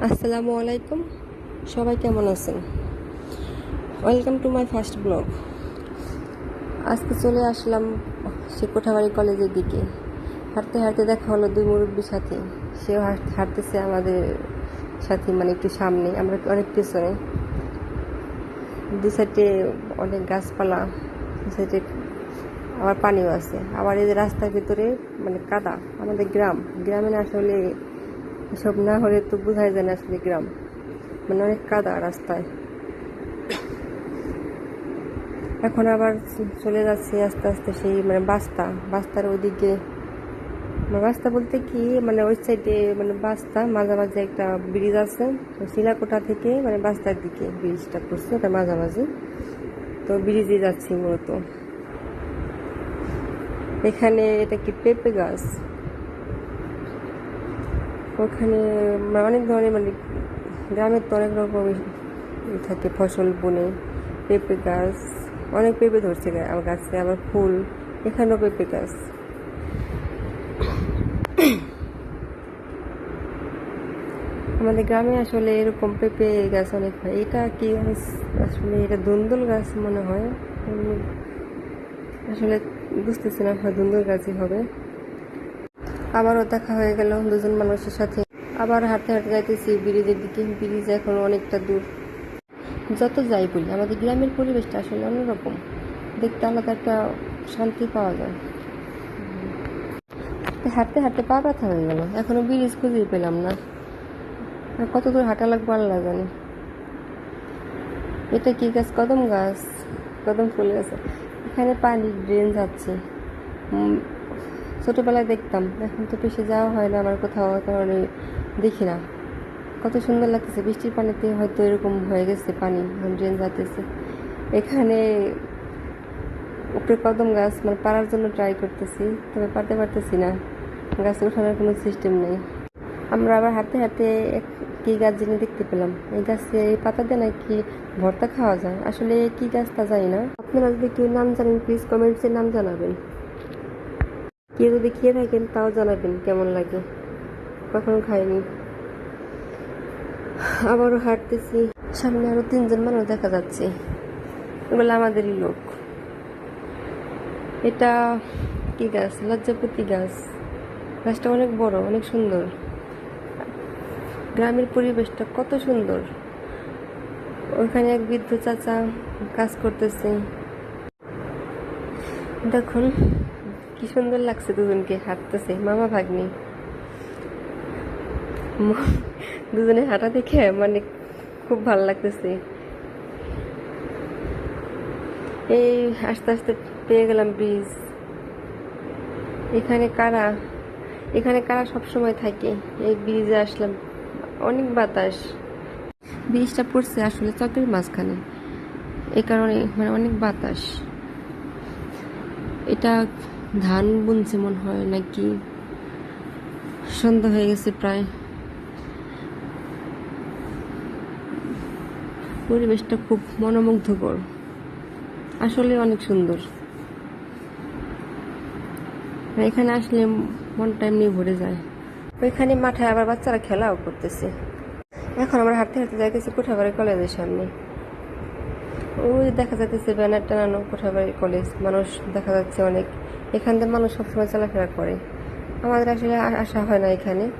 আসসালামু আলাইকুম। সবাই কেমন আছেন? Welcome to my first blog আজকে চলে আসলাম সে কোঠাবাড়ি কলেজের দিকে। হাঁটতে হাঁটতে দেখা হলো দুই মুরব্বীর সাথে। সেও হাঁট- হাঁটতেছে আমাদের সাথে মানে একটু সামনে। আমরা অনেক পেছনে। দু সাইডে অনেক গাছপালা দু সাইডে আবার পানিও আছে। আবার এই রাস্তার ভিতরে মানে কাদা, আমাদের গ্রাম। গ্রামে আসলে এসব না হলে তো বোঝাই যায় না আসলে গ্রাম। মানে অনেক কাদা রাস্তায়। এখন আবার চলে যাচ্ছে আস্তে আস্তে সেই মানে বাস্তা। বাস্তার ওদিকে। মানে বাস্তা বলতে কি? মানে ওই সাইডে মানে বাস্তা, মাঝামাঝি একটা ব্রিজ আছে। তো শিলাকোটা থেকে মানে বাস্তার দিকে ব্রিজটা পড়ছে, ওটা মাঝামাঝি। তো ব্রিজে যাচ্ছি মূলত। এখানে এটা কি পেঁপে গাছ? ওখানে অনেক ধরনের মানে গ্রামের তো অনেক রকম থাকে, ফসল বুনে, পেঁপে গাছ, অনেক পেঁপে ধরছে আমার গাছে, আবার ফুল, এখানেও পেঁপে গাছ। আমাদের গ্রামে আসলে এরকম পেঁপে গাছ অনেক হয়। এটা কি? আসলে এটা দুন্দুল গাছ মনে হয়। আসলে বুঝতেছি না দুন্দুল গাছই হবে। আবারও দেখা হয়ে গেল দুজন মানুষের সাথে। আবার হাঁটতে হাঁটতে যাইতেছি, ব্রিজের দিকে। ব্রিজ এখন অনেকটা দূর। যত যাই বলি, আমাদের গ্রামের পরিবেশটা আসলে অন্যরকম। দেখতে আলাদা একটা শান্তি পাওয়া যায়। হাঁটতে হাঁটতে পা ব্যথা হয়ে গেল। এখনও ব্রিজ খুঁজেই পেলাম না। আর কত দূর হাঁটা লাগবে আল্লাহ জানে। এটা কি গাছ? কদম গাছ। কদম ফুল গাছ। এখানে পানি ড্রেন যাচ্ছে। ছোটবেলায় দেখতাম, এখন তো বেশি যাওয়া হয় না, আমার কোথাও কারণে দেখি না। কত সুন্দর লাগতেছে, বৃষ্টির পানিতে হয়তো এরকম হয়ে গেছে পানি ড্রেন যাতেছে এখানে উপরে কদম গাছ মানে পারার জন্য ট্রাই করতেছি, তবে পারতে পারতেছি না। গাছ ওঠানোর কোনো সিস্টেম নেই। আমরা আবার হাতে হাতে কী গাছ যিনি দেখতে পেলাম, এই গাছে এই পাতা দিয়ে নাকি ভর্তা খাওয়া যায়। আসলে কি গাছ তা জানি না। আপনারা যদি কেউ নাম জানেন প্লিজ কমেন্টসে নাম জানাবেন। কেউ যদি খেয়ে থাকেন তাও জানাবেন কেমন লাগে। কখনো খাইনি। আবারও হাঁটতেছি। সামনে আরও তিনজন মানুষ দেখা যাচ্ছে। এগুলো আমাদেরই লোক। এটা কি গাছ? লজ্জাপতি গাছ। গাছটা অনেক বড়, অনেক সুন্দর। গ্রামের পরিবেশটা কত সুন্দর। ওখানে এক বৃদ্ধ চাচা কাজ করতেছে। দেখুন কি সুন্দর লাগছে দুজনকে, হাঁটতেছে। মামা ভাগ্নি। দুজনে হাঁটা দেখে মানে খুব ভালো লাগতেছে। এই আস্তে আস্তে পেয়ে গেলাম ব্রিজ এখানে কারা? এখানে কারা সব সময় থাকে? এই ব্রিজে আসলাম। অনেক বাতাস। ব্রিজটা পড়ছে আসলে চটের মাঝখানে। এই কারণে মানে অনেক বাতাস। এটা ধান বুনছে মনে হয়, নাকি? সন্ধ্যা হয়ে গেছে প্রায়। পরিবেশটা খুব মনোমুগ্ধকর। আসলে অনেক সুন্দর। এখানে আসলে মনটা এমনি ভরে যায়। ওইখানে মাঠে আবার বাচ্চারা খেলাও করতেছে। এখন আমরা হাঁটতে হাঁটতে যাইতেছি কোঠাবাড়ি কলেজের সামনে। ওই দেখা যাচ্ছে ব্যানার টানানো কোঠাবাড়ি কলেজ মানুষ দেখা যাচ্ছে অনেক। এখান থেকে মানুষ সবসময় চলাফেরা করে। আমাদের আসলে আসা হয় না এখানে।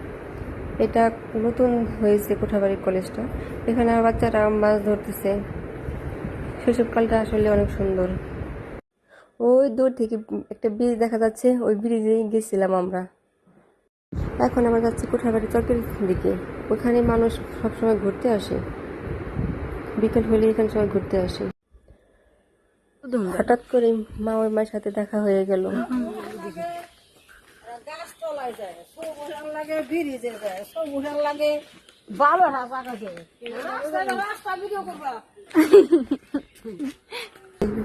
এটা নতুন হয়েছে কোঠাবাড়ি কলেজটা এখানে আর বাচ্চারা মাছ ধরতেছে। শৈশবকালটা আসলে অনেক সুন্দর। ওই দূর থেকে একটা ব্রিজ দেখা যাচ্ছে। ওই ব্রিজে গেছিলাম আমরা। এখন আমরা যাচ্ছি কোঠাবাড়ি চকের দিকে। ওখানে মানুষ সবসময় ঘুরতে আসে। বিকেল হলে এখানে সবাই ঘুরতে আসে। হঠাৎ করে মা ওই মায়ের সাথে দেখা হয়ে গেল।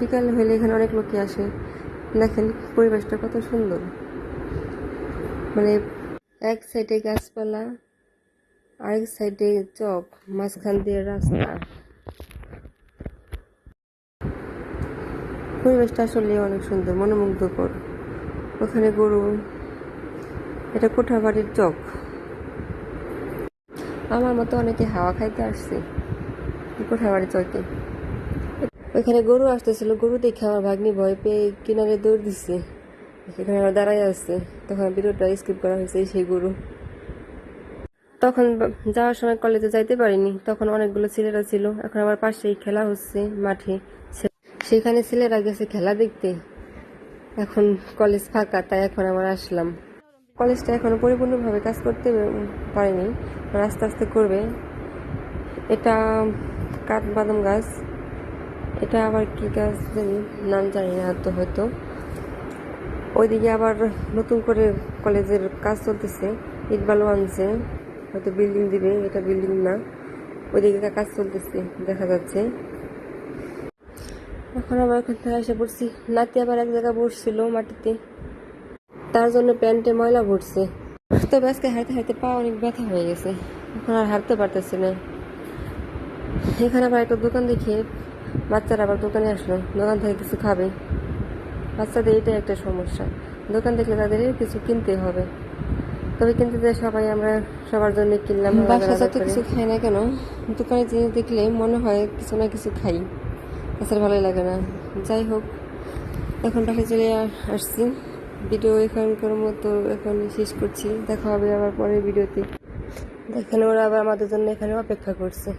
বিকাল হলে এখানে অনেক লোকই আসে। দেখেন পরিবেশটা কত সুন্দর। মানে এক সাইডে গাছপালা, আরেক সাইডে চক, মাঝখান দিয়ে রাস্তা। পরিবেশটা আসলে অনেক সুন্দর, মনোমুগ্ধকর। ওখানে গরু, এটা কোঠাবাড়ির চক। আমার মতো অনেকে হাওয়া খাইতে আসছে কোঠাবাড়ি চৌকি। ওইখানে গরু আসতেছিল, গরু দেখে আমার ভাগ্নি ভয় পেয়ে কিনারে দৌড় দিচ্ছে সেখানে আবার দাঁড়াই আসছে তখন ভিডিওটা স্কিপ করা হয়েছে সেই গরু। তখন যাওয়ার সময় কলেজে যাইতে পারিনি, তখন অনেকগুলো ছেলেরা ছিল, এখন আমার পাশেই খেলা হচ্ছে মাঠে। সেখানে ছেলেরা গেছে খেলা দেখতে। এখন কলেজ ফাঁকা, তাই এখন আমরা আসলাম। কলেজটা এখনও পরিপূর্ণভাবে কাজ করতে পারেনি আস্তে আস্তে করবে। এটা কাঠ বাদাম গাছ, এটা আবার কি গাছ জানি, নাম জানি না তো হয়তো। ওইদিকে আবার নতুন করে কলেজের কাজ চলতেছে, ইট বালু আনছে, হয়তো বিল্ডিং দিবে, এটা বিল্ডিং না। ওইদিকে কাজ চলতেছে, দেখা যাচ্ছে। এখন আবার ওখান থেকে এসে পড়ছি। নাতি আবার এক জায়গায় বসছিল মাটিতে। তার জন্য প্যান্টে ময়লা ভরছে তবে আজকে হাঁটতে হাঁটতে পা অনেক ব্যথা হয়ে গেছে। এখন আর হাঁটতে পারতেছে না। এখানে আবার একটা দোকান দেখে। বাচ্চারা আবার দোকানে আসলো। দোকান থেকে কিছু খাবে। বাচ্চাদের এটাই একটা সমস্যা। দোকান দেখলে তাদের কিছু কিনতে হবে। তবে কিনতে যে সবাই আমরা সবার জন্য কিনলাম। বাসা যত কিছু খাই না কেন দোকানে জিনিস দেখলে মনে হয় কিছু না কিছু খাই। তাছাড়া ভালোই লাগে না। যাই হোক, এখন তাহলে চলে আসছি। ভিডিও এখানকার মতো এখন শেষ করছি। দেখা হবে আবার পরের ভিডিওতে। এখানে ওরা আবার আমাদের জন্য এখানে অপেক্ষা করছে।